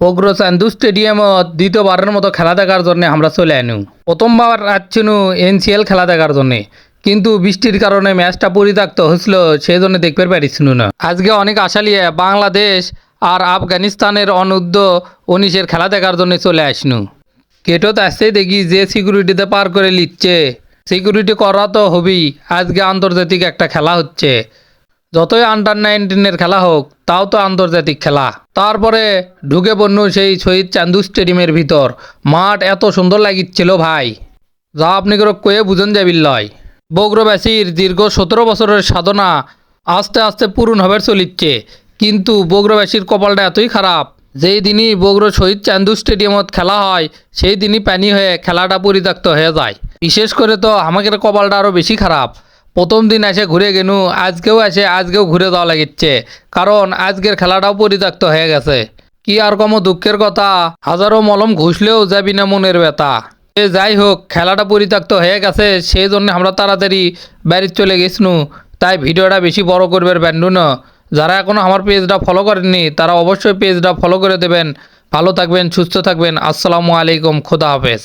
পগ্র চান্দু স্টেডিয়ামত দ্বিতীয়বারের মতো খেলা দেখার জন্য আমরা চলে আনু। প্রথমবার আসছিনু এনসিএল খেলা দেখার জন্য। কিন্তু বৃষ্টির কারণে ম্যাচটা পরিত্যক্ত হয়েছিল সেই জন্য দেখতে পারিছিল না। আজকে অনেক আশা নিয়ে বাংলাদেশ আর আফগানিস্তানের অনূর্ধ্ব উনিশের খেলা দেখার জন্য চলে আসনু। গেটত আসতেই দেখি যে সিকিউরিটিতে পার করে নিচ্ছে সিকিউরিটি করা তো হবেই। আজকে আন্তর্জাতিক একটা খেলা হচ্ছে। যতই আন্ডার নাইনটিনের খেলা হোক, তাও তো আন্তর্জাতিক খেলা। তারপরে ঢুকে পড়নু সেই শহীদ চান্দু স্টেডিয়ামের ভিতর। মাঠ এত সুন্দর লাগিচ্ছিল ভাই। যা আপনি করে কয়ে বুঝন যাবিল লয় বগ্রবাসীর দীর্ঘ সতেরো বছরের সাধনা আস্তে আস্তে পূরণ হবে চলিচ্ছে। কিন্তু বগ্রবাসীর কপালটা এতই খারাপ, যেই দিনই বগ্র শহীদ চান্দু স্টেডিয়ামত খেলা হয়, সেই দিনই পানি হয়ে খেলাটা পরিত্যক্ত হয়ে যায়। বিশেষ করে তো আমাদের কপালটা আরও বেশি খারাপ। প্রথম দিন এসে ঘুরে গেনু, আজকেও এসে, আজকেও ঘুরে যাওয়া লাগিচ্ছে। কারণ আজকের খেলাটাও পরিত্যক্ত হয়ে গেছে। কি আর কম দুঃখের কথা, হাজারো মলম ঘুষলেও যাবি না মনের ব্যথা। এ যাই হোক, খেলাটা পরিত্যক্ত হয়ে গেছে, সেই জন্য আমরা তাড়াতাড়ি বাড়ির চলে গেছনু। তাই ভিডিওটা বেশি বড় করবে ব্যান্ডু না। যারা এখনও আমার পেজটা ফলো করেননি, তারা অবশ্যই পেজটা ফলো করে দেবেন। ভালো থাকবেন, সুস্থ থাকবেন। আসসালামু আলাইকুম, খোদা হাফেজ।